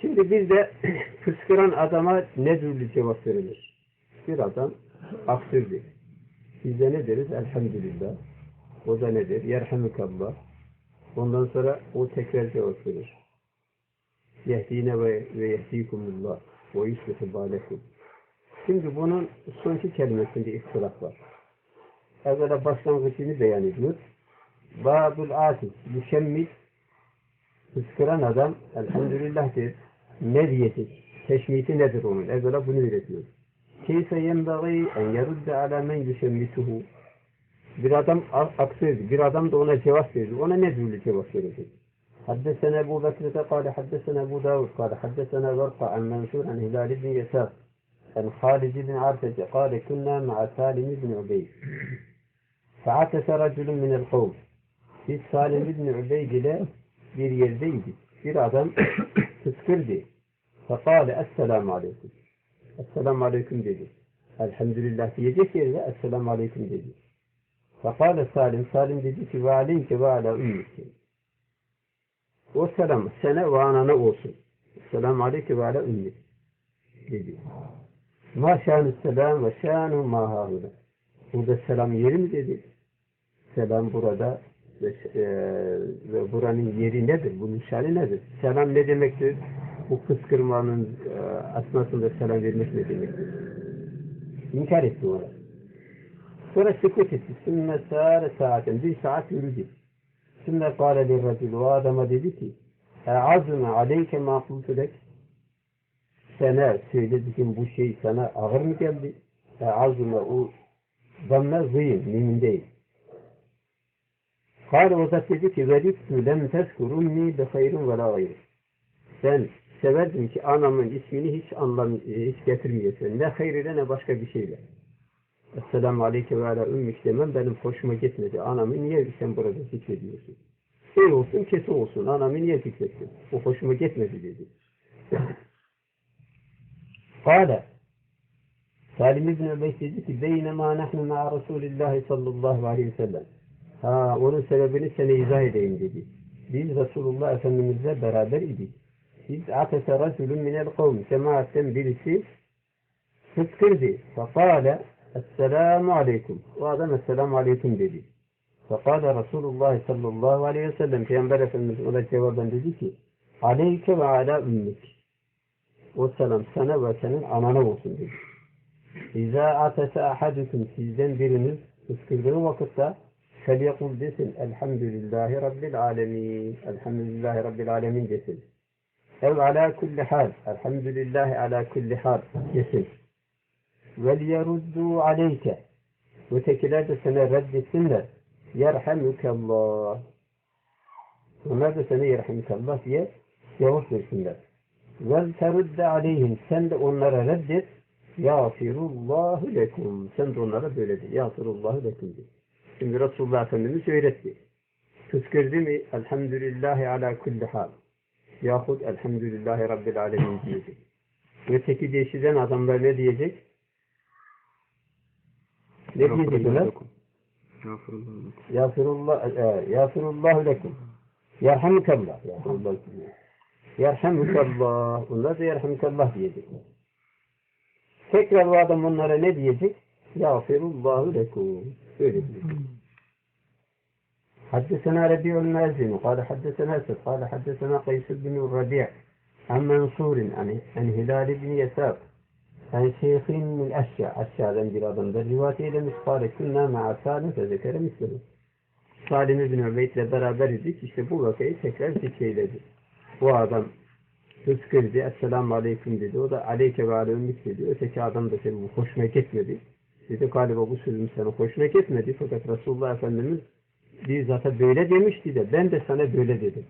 Şimdi biz de fıskıran adama ne türlü cevap verilir? Bir adam aksırdı. Biz de ne deriz? Elhamdülillah. O da nedir? Yerhamukallah. Ondan sonra o tekrar cevap verir. Yehdine ve, ve yehdikumullah. Ve yuslihu balekum. Şimdi bunun son iki kelimesinde ihtilaf var. Evvela başlangıcını beyan ediyor. Babul atif, müşemmit, fıskıran adam elhamdülillah der Ne diyecek? Teşmiti nedir onun? Evvela bunu öğretiyor. Keyfe yenbagî en yerudde alâ men yüşemmituhu. Bir adam aksırdı. Bir adam da ona cevap verdi. Ona ne türlü cevap verecek? حدثنا أبو بكر قال حدثنا أبو داود قال حدثنا ورقة عن منصور عن هلال بن يسار عن خالد بن عرفة قال كنا مع سالم بن عبيد فعكس رجل من القوم Biz Salim İbni Ubeyd ile bir yerdeydik. Bir adam fıskırdı. Fekale Esselamu Aleyküm. Esselamu Aleyküm dedi. Elhamdülillah diyecek yerine Esselamu Aleyküm dedi. Fekale Salim. Salim dedi ki ve aleyke ve ala ümmike. O selam sana ve anana olsun. Esselamu Aleyke ve ala ümmike. Dedi. Ma şanü selam ve şanu ma hâhûne. Burada selam yeri mi dedi? Selam burada ve, e, ve buranın yeri nedir? Bunun şanı nedir? Selam ne demektir? Bu kıskırmanın e, asmasında selam vermek ne demektir? İnkar etti ona. Sonra sükut etti. Sümme sâre saaten. Bir saat yürüdü. Sümme kâle lirracil. O adama dedi ki E'azme aleyke mâ kultu lek. Sana söylediğim bu şey sana ağır mı geldi? E'azme o zamme zıyım. Mümin değil. Kâle o da dedi ki vedittu lem tezkurunni bi hayrun ve la gayr. Severdim ki anamın ismini hiç anlam hiç getirmeyesin. Ne hayrıyla ne başka bir şeyle. Esselamu aleyke ve ala ümmik demem benim hoşuma gitmedi. Anamı niye sen burada zikrediyorsun? Şey olsun kesi olsun. Anamı niye zikrettin? O hoşuma gitmedi dedi. Kâle Salim İbni Übeys dedi ki Beynema nahnu ma'a Resulillahi sallallahu aleyhi ve sellem Ha, onun sebebini sana izah edeyim dedi. Biz Resulullah Efendimizle beraber idik Biz atese rasulun minel kavm. Cemaatten birisi fıskırdı. Fekale Esselamu aleyküm. O adam Esselamu aleyküm dedi. Fekale Resulullah sallallahu aleyhi ve sellem Peygamber Efendimiz ona cevaben dedi ki Aleyke ve ala ümmik. O selam sana ve senin anana olsun dedi. İza atese ahadukum sizden biriniz fıskırdığı vakitte فَلْيَقُلْ desin Elhamdülillahi Rabbil alemin. Elhamdülillahi Rabbil alemin desin. Ev ala kulli hal. Elhamdülillahi ala kulli hal. Yesin. Vel yeruddu aleyke. Ötekiler de sana reddetsinler. Yerhamukallah. Onlar da sana yerhamukallah diye cevap versinler. Vel terudde aleyhim. Sen de onlara reddet. Yafirullahu lekum. Sen de onlara böyle de. Yafirullahu lekum diye. Şimdi Resulullah Efendimiz öğretti. Kıskırdı mı? Elhamdülillahi ala kulli hal. Yahut Elhamdülillahi Rabbil alemin diyecek. Öteki değişiden adamlar ne diyecek? Ne diyecekler? Yağfirullah, e, yağfirullahu lekum. Yerhamukallah. Yerhamukallah. Onlar da yerhamukallah diyecekler. Tekrar bu adam onlara ne diyecek? Yağfirullahu lekum. Öyle diyecek. حدثنا ربيع المازن قال حدثنا أسد قال حدثنا قيس بن الربيع عن منصور عن, عن هلال بن يسار عن شيخ من أشياء أشياء ذنجر أظن بالرواية إلى قال كنا مع سالم فذكر مثله Salim İbni Übeyd'le beraber idik. İşte bu vakayı tekrar zikreyledi. Bu adam fıskırdı. Esselamu Aleyküm dedi. O da Aleyke ve Aleyküm dedi. Öteki adam da senin hoşuna gitmedi. Dedi galiba bu sözüm sana hoşuna gitmedi. Fakat Resulullah Efendimiz bir zata böyle demişti de ben de sana böyle dedim.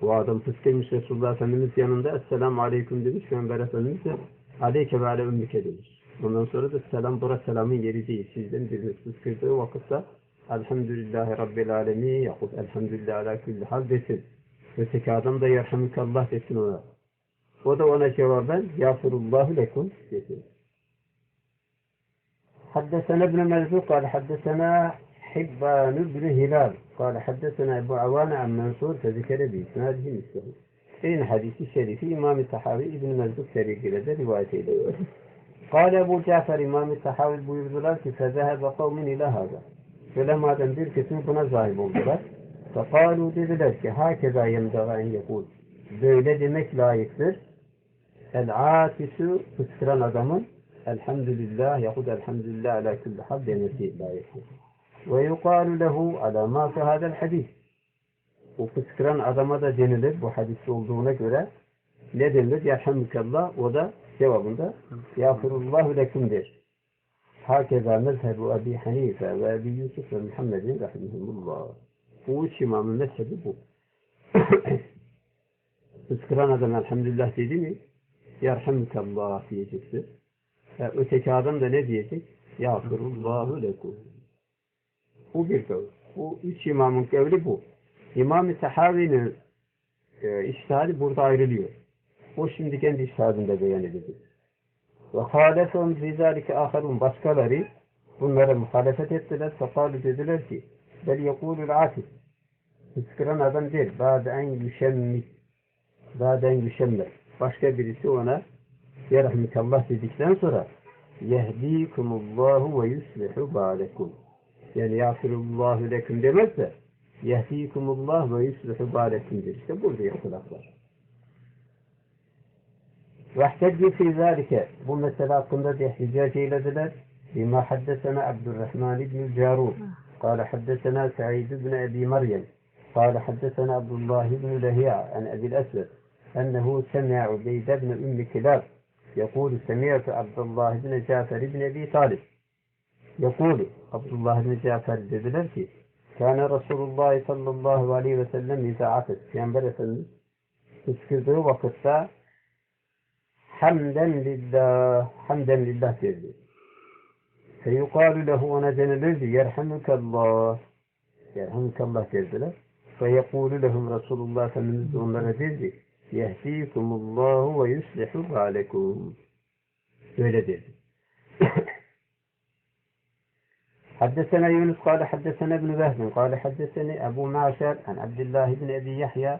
Bu adam fıskırmış Resulullah Efendimiz yanında Esselamu Aleyküm demiş. Peygamber Efendimiz de Aleyke ve Aleyküm'e demiş. Ondan sonra da selam bura selamın yeri değil. Sizden biriniz fıskırdığı vakitte Elhamdülillahi Rabbil Alemin yahut Elhamdülillahi ala kulli hal desin. Öteki adam da Yerhamukallah desin ona. O da ona cevaben Yağfirullahu lekum desin. حدثنا ابن مرزوق قال حدثنا حبان بن هلال قال حدثنا أبو عوان عن منصور فذكر بإسناده مثله Aynı hadisi şerifi İmam-ı Tahavi İbn-i Mezduk seriyle de rivayet ediyor. Kale Ebu Cafer İmam-ı Tahavi buyurdular ki فَذَهَبَ قَوْمٍ اِلَى هَذَا Ulema'dan bir kısmı buna zahip oldular. فَقَالُوا dediler ki هَكَذَا يَمْدَغَ اَنْ يَقُولُ Böyle demek layıktır. El-atisu fıskıran adamın elhamdülillah yahut elhamdülillah ala kulli hal demesi layıktır. Ve lehu ala ma fi hadel hadis. Bu fıskıran adama da denilir bu hadiste olduğuna göre ne denilir? Yerhamdülillah o da cevabında yağfirullahu lekum der. Hakeza mezhebu Ebi Hanife ve Ebi Yusuf ve Muhammedin rahimahumullah. Bu üç imamın mezhebi bu. Fıskıran adam elhamdülillah dedi mi? Yerhamdülillah diyecektir. Ya öteki adam da ne diyecek? Yağfirullahu lekum. Bu bir kavl. Bu üç imamın kavli bu. İmam-ı Tahavi'nin e, iştihadi burada ayrılıyor. O şimdi kendi iştihadında beyan edildi. Ve halefon zizalike aharun başkaları bunlara muhalefet ettiler. Fekalu dediler ki bel yekulul atif Fıskıran adam değil. Ba'den yüşemmi Ba'den yüşemmer. Başka birisi ona Yerahmikallah dedikten sonra Yehdikumullahu ve yuslihu ba'lekum yani yağfirullahu leküm demez de yehdikumullah ve yuslihu ba'lekum'dir. İşte burada ihtilaf var. Vehteddi fi zâlike bu mesele hakkında da ihticac eylediler. حدثنا عبد الرحمن بن الجارود قال حدثنا سعيد بن أبي مريم قال حدثنا عبد الله بن لهيع عن أبي الأسود أنه سمع عبيد بن أم كلاب يقول سمعت عبد الله بن جعفر بن أبي طالب يقول عبد الله بن جعفر dediler ki كان رسول الله sallallahu aleyhi ve sellem عطس Peygamber Efendimiz fıskırdığı vakitte hamden lillah hamden lillah derdi. Feyukalu lehu ona denilirdi yerhamukallah yerhamukallah derdiler. Feyekulu lehum Resulullah Efendimiz de onlara derdi yehdikumullahu ve yuslihu balekum öyle dedi. حدثنا يونس قال حدثنا ابن بهد قال حدثني أبو معشر عن عبد الله بن أبي يحيى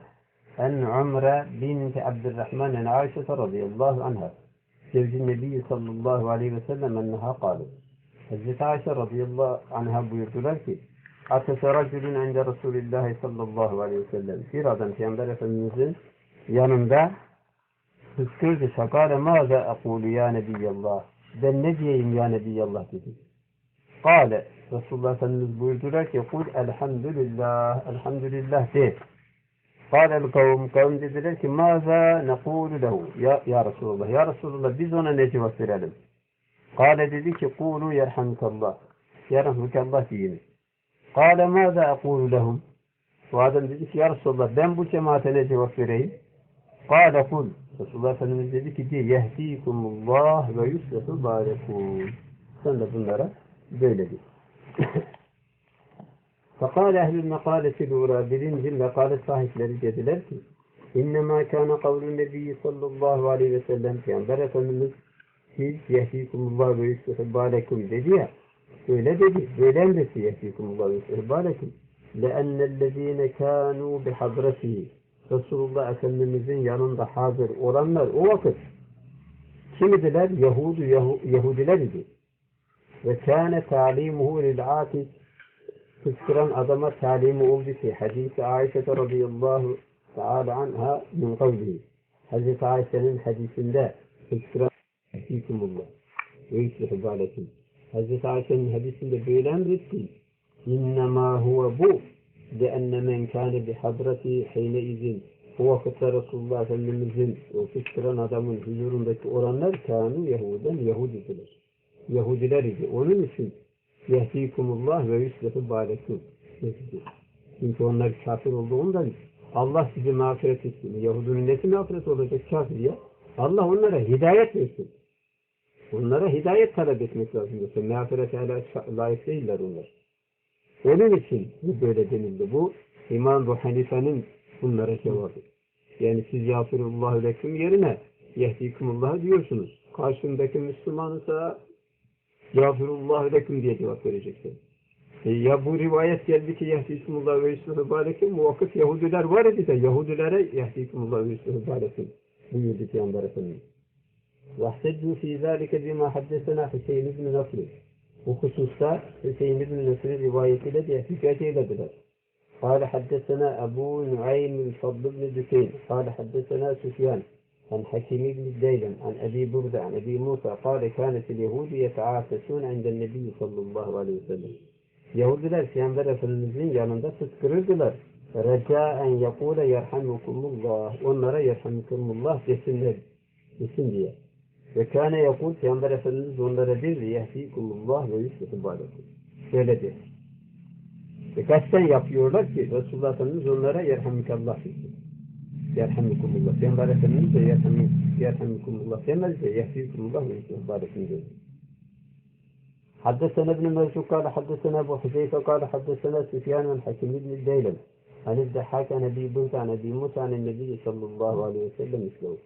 عن عمر بنت عبد الرحمن عن عائشة رضي الله عنها. زوج النبي صلى الله عليه وسلم أنها قالت حدث عائشة رضي الله عنها بيرت لك أتس رجل عند رسول الله صلى الله عليه وسلم في رضا في أمبر فمنزل يانندا فقال ماذا أقول يا نبي الله؟ بل نجيهم يا نبي الله. تفكر قال رسول الله صلى الله عليه وسلم يقول الحمد لله الحمد لله de. قال القوم قوم ذلك ماذا نقول له يا يا رسول الله يا رسول الله biz ona ne قال dedi قولوا يرحمك الله يرحمك الله deyin. قال ماذا أقول لهم؟ وادم ذلك يا رسول الله ben bu cemaate ne cevap قال قل رسول الله صلى الله عليه وسلم dedi يهديكم الله ويصلح بالكم. Sen de böyle de. Fakal ehlül mekaleti l'ura birinci mekalet sahipleri dediler ki İnnemâ kâne kavlun nebiyyi sallallahu aleyhi ve sellem Peygamber Efendimiz siz yehdikumullah ve yuslehu balekum dedi ya öyle dedi. Öyle emresi yehdikumullah ve yuslehu balekum. لأن الذين كانوا بحضرته Resulullah Efendimizin yanında hazır olanlar o vakit kimidiler? Yahudu, Yahu, Yahudiler idi. وكان تعليمه للعاكس تذكرا عظم تعليمه في حديث عائشة رضي الله تعالى عنها من قوله. حديث عائشة من حديث لا تذكرا يحييكم الله. ويصلح بالكم حديث عائشة من حديث الله بيلان رتي إنما هو بو. لأن من كان بحضرته حينئذ هو فتى رسول الله صلى الله عليه وسلم. وفكرا عظم الهجور بك. أورانر كانوا يهودا يهود الفلسطين Yahudiler idi. Onun için yehdikumullah ve yuslehu bâlekum. Çünkü onlar kafir olduğundan Allah sizi mağfiret etsin. Yahudinin nesi mağfiret olacak kafir ya? Allah onlara hidayet versin. Onlara hidayet talep etmek lazım. Yoksa mağfirete layık değiller onlar. Onun için bu böyle denildi. Bu İmam Ebu Hanife'nin bunlara cevabı. Yani siz yağfirullahu leküm yerine yehdikumullah diyorsunuz. Karşındaki Müslümanısa yağfirullahu leküm diye cevap vereceksin. E ya bu rivayet geldi ki Yehdikumullah ve Yusuf Balekim o vakit Yahudiler var idi de Yahudilere Yehdikumullah ve Yusuf Balekim buyurdu Peygamber Efendimiz. واحتجوا في ذلك بما حدثنا Hüseyin ibn Nasr. Bu hususta Hüseyin ibn Nasr'ın rivayetiyle de hükâet eylediler. قال حدثنا أبو نعيم الفضل بن دكين قال حدثنا سفيان عن حكيم بن الديلم عن أبي بردة عن أبي موسى قال كانت اليهود يتعافسون عند النبي صلى الله عليه وسلم Yahudiler Peygamber Efendimizin yanında fıskırırdılar. Recaen yakule yerhamukumullah. Onlara yerhamukumullah desinler. Desin diye. Ve kâne yakul Peygamber Efendimiz onlara bir yehdikumullah ve yuslihu balekum. Böyle der. Ve kaçtan yapıyorlar ki Resulullah Efendimiz onlara yerhamukallah desin. يرحمكم الله فين بارك من يرحمكم الله فين يهديكم الله ويجزيكم بارك منك حدثنا ابن مالك قال حدثنا أبو حذيفة قال حدثنا سفيان بن حكيم بن الديلم عن الضحاك عن أبي بنت عن أبي موسى عن النبي صلى الله عليه وسلم مثله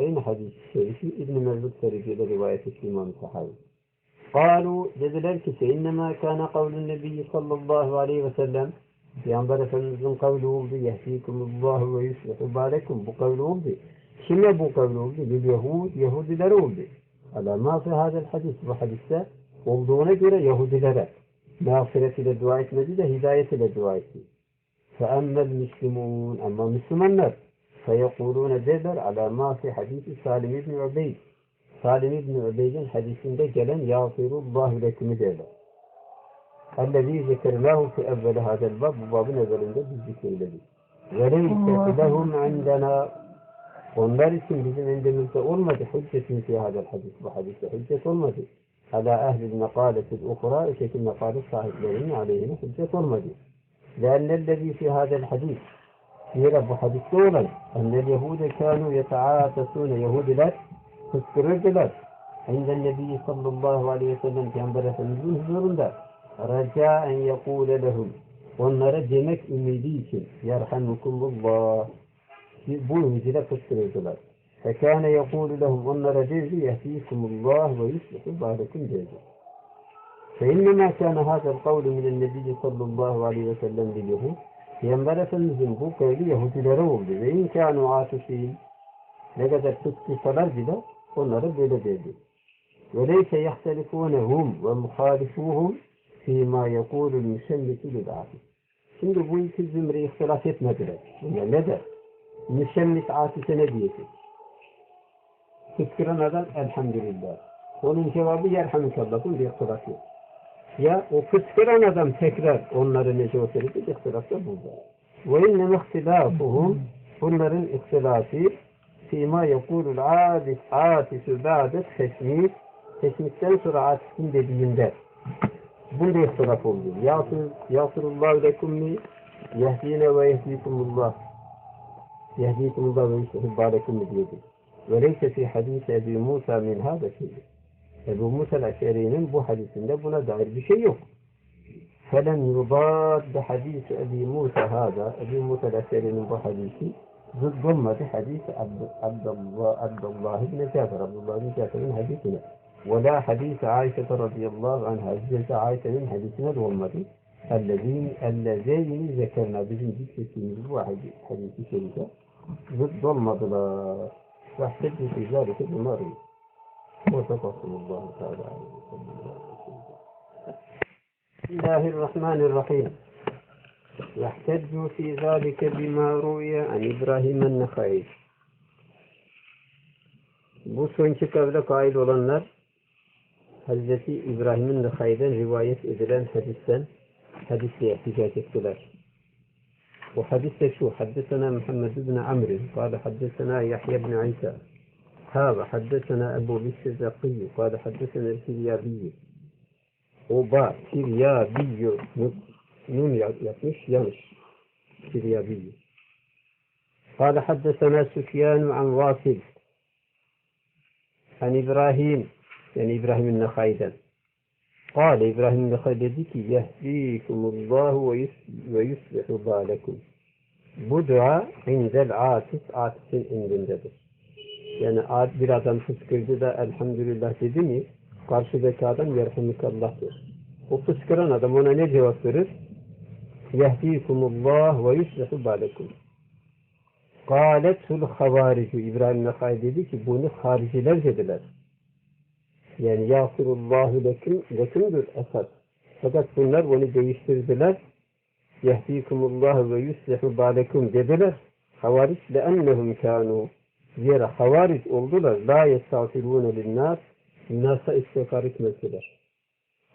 أين حديث الشريف ابن مرزوق في رواية الإمام الصحابي قالوا جزلك إنما كان قول النبي صلى الله عليه وسلم Peygamber Efendimizin kavli oldu. Yehdikumullahu ve yuslihu balekum. Bu kavli oldu. Kime bu kavli oldu? Bil Yahud, Yahudilere oldu. Ala ma fi hadel hadis. Bu hadiste olduğuna göre Yahudilere mağfiret ile dua etmedi de hidayet ile dua etti. فَأَمَّا الْمُسْلِمُونَ Ama Müslümanlar فَيَقُولُونَ derler عَلَى مَا فِي hadisi Salim İbni Ubeyd Salim İbni Ubeyd'in hadisinde gelen يَغْفِرُ lekümü derler. اَلَّذ۪ي ذَكَرْنَاهُ فِي اَوَّلِ هَذَا الْبَابِ Bu babın evvelinde biz zikirledik. وَلَيْسَ لَهُمْ عِنْدَنَا Onlar için bizim indimizde olmadı. Hüccetin fi hadel hadis. Bu hadiste hüccet olmadı. Ala ehlil mekaletil ukra öteki mekale sahiplerinin aleyhine hüccet olmadı. لأن الذي في هذا الحديث Zira bu hadiste olan ennel Yahude kânû yetaâtesûne Yahudiler fıskırırdılar. İnden Nebi sallallahu aleyhi ve sellem Peygamber Efendimizin huzurunda رجاء أن يقول لهم وأن رجمك أميديك يرحمكم الله. بوه جلك التريدلات فكان يقول لهم وأن رجزي يهديكم الله ويصلح بعدكم جيدا. فإنما كان هذا القول من النبي صلى الله عليه وسلم لليهود. ينبغي فنزله كاليهود لروب وإن كانوا عاطفين لقد تكتي فلرجلا قلنا رب لديه وليس يختلفون هم ومخالفوهم fîmâ yekûlul müsemmiti lil'âfif. Şimdi bu iki zümre ihtilaf etmediler. Yani ne der? Müsemmit âfise ne diyecek? Fıskıran adam elhamdülillah. Onun cevabı yerhamdülillah. Bu bir ihtilaf yok. Ya o fıskıran adam tekrar onları nece o söyledi, ihtilaf da burada. Ve inne ihtilafuhum bunların ihtilafı fîmâ yekulul âdis âtisü ba'det tesmît tesmitten sonra âtisin dediğinde Buyla ihtilaf oldu. ve lekumni yehdine ve yehdikumullah. Yehdikumullah ve yusuhibbalekumni diyordu. Ve leyse fi hadis Ebu Musa min hâda şey. Ebu Musa el-Eşeri'nin bu hadisinde buna dair bir şey yok. فَلَنْ hadis Ebu Musa hâda Ebu Musa موسى الأشعري'nin bu hadisi ضد hadis Abdullah ibn-i بن Abdullah ibn-i بن hadisine. ولا حديث عائشة رضي الله عنها. جزء عائشة من حديث الغمري الذين اللذين ذكرنا بهم في واحد حديث شريفة ضد المضلة واحتج في ذلك المريض وتقصد الله تعالى. بسم الله الرحمن الرحيم. يحتج في ذلك بما روي عن إبراهيم النخعي. Bu sonki قبل قائل olanlar Hazreti İbrahim'in Nehay'den rivayet edilen hadisten hadisle ihticac ettiler. De şu. Haddesena Muhammed ibn Amr. قال حدثنا يحيى بن عيسى هذا حدثنا أبو بكر الزقي قال حدثنا الكليابي وبا كليابي نون yapmış yanlış كليابي قال حدثنا سفيان عن واصل عن إبراهيم Yani İbrahim'in Nehay'den. Kale İbrahim Nehal dedi ki Yehdikumullahu ve yuslihu zâlekum. Bu dua indel atis, atisin indindedir. Yani bir adam fıskırdı da elhamdülillah dedi mi karşıdaki adam yerhamdülillah diyor. O fıskıran adam ona ne cevap verir? Yehdikumullah ve yuslihu balekum. Galetul havaricu İbrahim Nehal dedi ki bunu hariciler dediler. Yani yâfirullahu lekum, lekumdur esas. Fakat bunlar onu değiştirdiler. Yehdikumullah ve yuslihu balekum dediler. Havaric leennehum kânû. Zira havaric oldular. La yestağfirûne linnâs. Nasa istiğfar etmezdiler.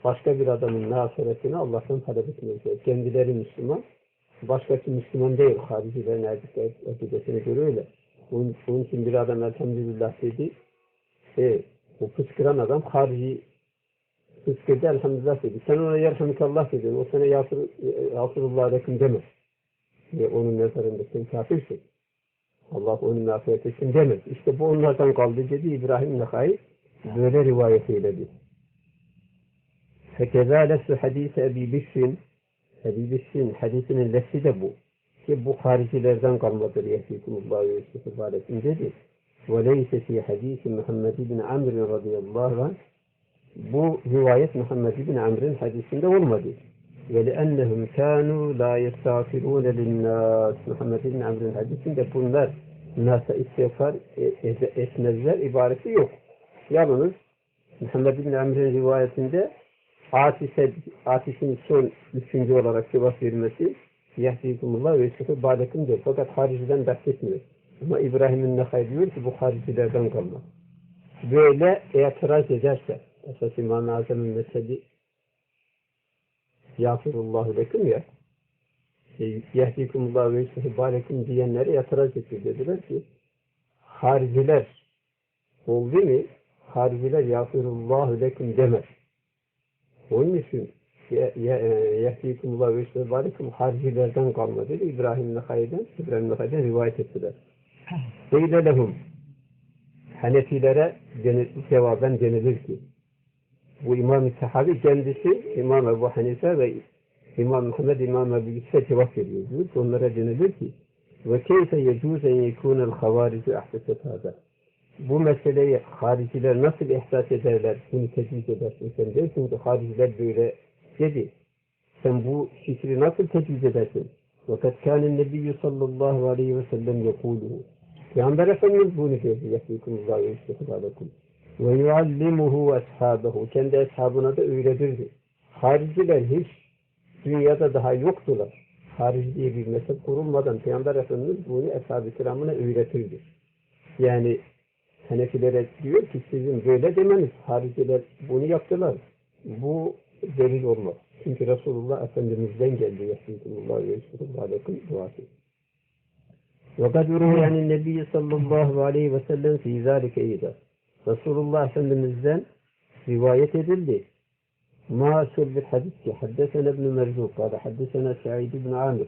Başka bir adamın nasiretini Allah'tan talep etmezdiler. Kendileri Müslüman. Başkası Müslüman değil. Haricilerin akidesine göre öyle. Bunun, bunun için bir adam elhamdülillah dedi. E, o fıskıran adam harici fıskırdı elhamdülillah dedi. Sen ona yerhamdülillah dedin. O sana yafir, yafirullah aleyküm demez. Ve onun nazarında sen kafirsin. Allah onu mağfiret etsin demez. İşte bu onlardan kaldı dedi İbrahim Nekai böyle rivayet eyledi. Fekeza lefsu hadise Ebi Bişrin Ebi Bişrin hadisinin lefsi de bu. Ki bu haricilerden kalmadır. Yehdikumullah ve dedi. Leyse fi hadisi Muhammed bin Amr radıyallahu anh bu rivayet Muhammed bin Amr'ın hadisinde olmadı. Ve li'ennehum kânû lâ yestağfirûne linnâs. Muhammed bin Amr'ın hadisinde bunlar nasa istiğfar etmezler ibaresi yok. Yalnız Muhammed bin Amr'ın rivayetinde Atise, Atis'in son üçüncü olarak cevap vermesi Yahdikumullah ve Yusuf'u balekum diyor. Fakat hariciden bahsetmiyor. Ama İbrahim'in Nekhay diyor ki bu haricilerden kalma. Böyle itiraz ederse esas İmam-ı Azam'ın mezhebi Yafirullahu lekum ya şey, Yehdikumullah ve Yusuf'u balekum diyenlere itiraz etti. Dediler ki hariciler oldu mu hariciler Yafirullahu lekum demez. Onun için Yehdikumullah ve Yusuf'u balekum haricilerden kalma dedi. İbrahim Nekhay'den İbrahim Nekhay'den rivayet ettiler. Seyle lehum Hanefilere cevaben denilir ki bu İmam-ı Sahabi kendisi İmam Ebu Hanife ve İmam Muhammed İmam Ebu Yusuf'a cevap veriyor. Diyor ki onlara denilir ki ve keyfe yecuzen yekûnel havaricu ahdeset hâdâ bu meseleyi hariciler nasıl ihsas ederler, bunu tecviz edersin sen dersin ki hariciler böyle dedi. Sen bu fikri nasıl tecviz edersin? Fakat kâne nebiyyü sallallahu aleyhi ve sellem yekûluhu. Peygamber Efendimiz bunu dedi. Yahdikumullah ve istihbalakum. Ve yuallimuhu ashabahu. Kendi ashabına da öğretirdi. Hariciler hiç dünyada daha yoktular. Harici diye bir mezhep kurulmadan Peygamber Efendimiz bunu ashab-ı kiramına öğretirdi. Yani Hanefilere diyor ki sizin böyle demeniz hariciler bunu yaptılar. Bu delil olmaz. Çünkü Resulullah Efendimiz'den geldi. Yahdikumullah ve istihbalakum duası. وقد روي عن النبي صلى الله عليه وسلم في ذلك أيضا. رسول الله صلى الله عليه وسلم رواية دلي ما سر بالحديث؟ حدثنا ابن مرزوق قال حدثنا سعيد بن عامر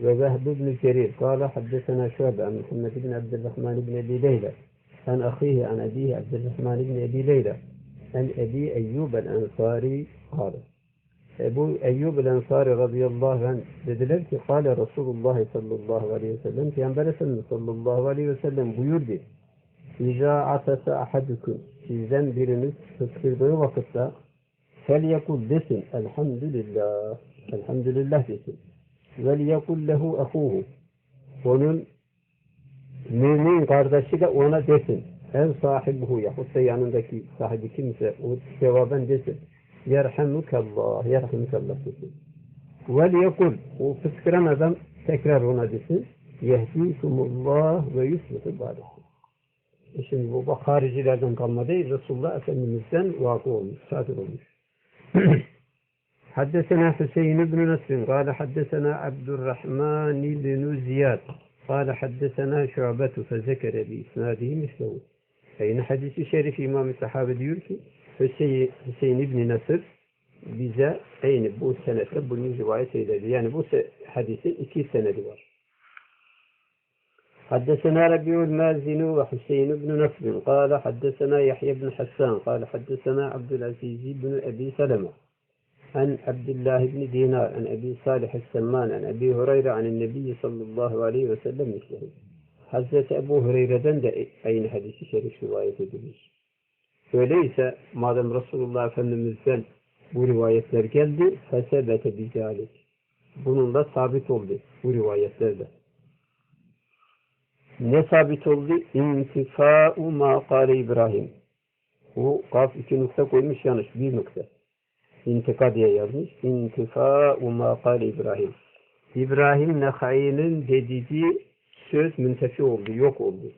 وذهب بن جرير قال حدثنا شعبة عن محمد بن عبد الرحمن بن أبي ليلى عن أخيه عن أبيه عبد الرحمن بن أبي ليلى عن أبي أيوب الأنصاري قال Ebu Eyyub el-Ensari radıyallahu anh dediler ki Kale Resulullah sallallahu aleyhi ve sellem Peygamber Efendimiz sallallahu aleyhi ve sellem buyurdu İza atasa ahadukum sizden biriniz fıskırdığı vakitte fel yakul desin elhamdülillah elhamdülillah desin vel yakul lehu ahuhu onun mümin kardeşi de ona desin ev sahibuhu yahut da yanındaki sahibi kimse o cevaben desin يرحمك الله يرحمك الله desin. وليقل وفي الكلام هذا تكرار هنا desin. يهديكم الله ويصلح بالكم. Şimdi bu haricilerden kalma değil, Resulullah Efendimiz'den الزن واقوم sadır olmuş. حدثنا حسين بن نصر قال حدثنا عبد الرحمن بن زياد قال حدثنا شعبة فذكر بإسناده مثله أين حديث الشريف إمام الصحابة يقول Hüseyin İbni Nasır bize aynı bu senette bunu rivayet eyledi. Yani bu hadisin iki senedi var. حدثنا ربيع المازن وحسين بن نصر قال حدثنا يحيى بن حسان قال حدثنا عبد العزيز بن أبي سلمة عن عبد الله بن دينار عن أبي صالح السمان عن أبي هريرة عن النبي صلى الله عليه وسلم مثله Ebu Hureyre'den de aynı hadisi şerif rivayet edilir. Öyleyse madem Resulullah Efendimiz'den Bu rivayetler geldi. Fesebete bizalik. Bununla sabit oldu bu rivayetlerde. Ne sabit oldu? İntifa'u ma kâle İbrahim. Bu kaf iki nokta koymuş yanlış. Bir nokta. İntika diye yazmış. İntifa'u ma kâle İbrahim. İbrahim Nehai'nin dediği söz müntefi oldu, yok oldu.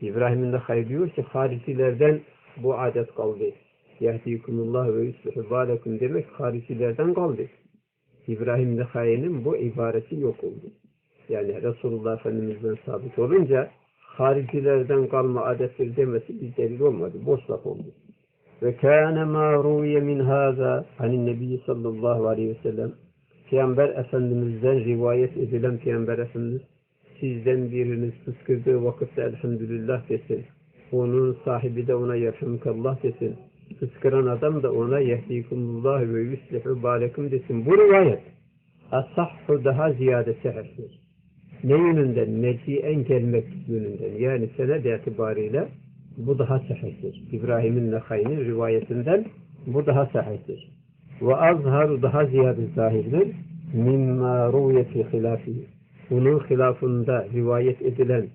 İbrahim Nehai diyor ki haricilerden bu adet kaldı. Yehdikumullah ve yuslihu balekum demek haricilerden kaldı. İbrahim Nehai'nin bu ibaresi yok oldu. Yani Resulullah Efendimiz'den sabit olunca haricilerden kalma adettir demesi bir delil olmadı. Boş laf oldu. Ve kâne mâ rûye min hâzâ hanin nebiyyi sallallahu aleyhi ve sellem Peygamber Efendimiz'den rivayet edilen Peygamber Efendimiz sizden biriniz fıskırdığı vakitte elhamdülillah desin. Onun sahibi de ona yerhamkallah desin. Fıskıran adam da ona yehdikumullah ve yuslihu balekum desin. Bu rivayet asahhu daha ziyade sehirdir. Ne yönünden? Meci'en gelmek yönünden. Yani sened itibariyle bu daha sahihtir. İbrahim'in Nekay'ın rivayetinden bu daha sahihtir. Ve azharu daha ziyade zahirdir. Mimma ruye fi hilafihi. Bunun hilafında rivayet edilen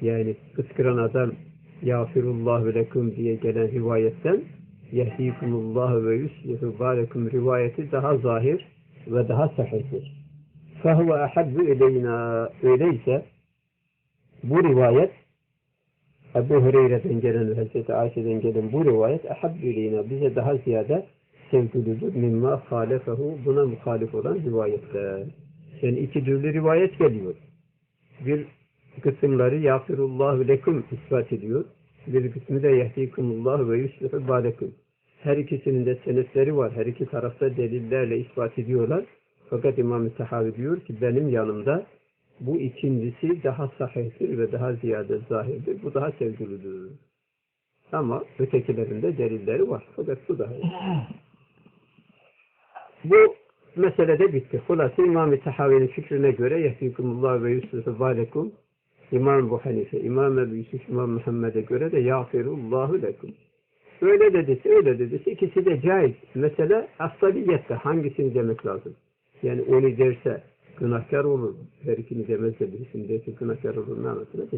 yani kıskıran adam yafirullah ve lekum diye gelen rivayetten yehdikumullah ve yuslihu balekum rivayeti daha zahir ve daha sahihtir. Fehve ehaddu ileyna öyleyse bu rivayet Ebu Hureyre'den gelen Hazreti Ayşe'den gelen bu rivayet ehaddu ileyna bize daha ziyade sevgilidir. Mimma halefehu buna muhalif olan rivayetler. Yani iki türlü rivayet geliyor. Bir kısımları yağfirullahu lekum ispat ediyor. Bir kısmı da yehdikumullahu ve yuslihu balekum. Her ikisinin de senetleri var. Her iki tarafta delillerle ispat ediyorlar. Fakat İmam-ı Tahavi diyor ki benim yanımda bu ikincisi daha sahihtir ve daha ziyade zahirdir. Bu daha sevgilidir. Ama ötekilerinde delilleri var. Fakat bu daha iyi. Bu meselede bitti. Hulası İmam-ı Tahavi'nin fikrine göre yehdikumullah ve yusuf balekum İmam Ebu Hanife, İmam Ebu Yusuf, İmam Muhammed'e göre de yağfirullahu lekum. Öyle dedisi, öyle dedisi. İkisi de caiz. Mesele asabiyette hangisini demek lazım? Yani onu derse günahkar olur. Her ikini demezse birisini derse günahkar olur. Ne anlatılır.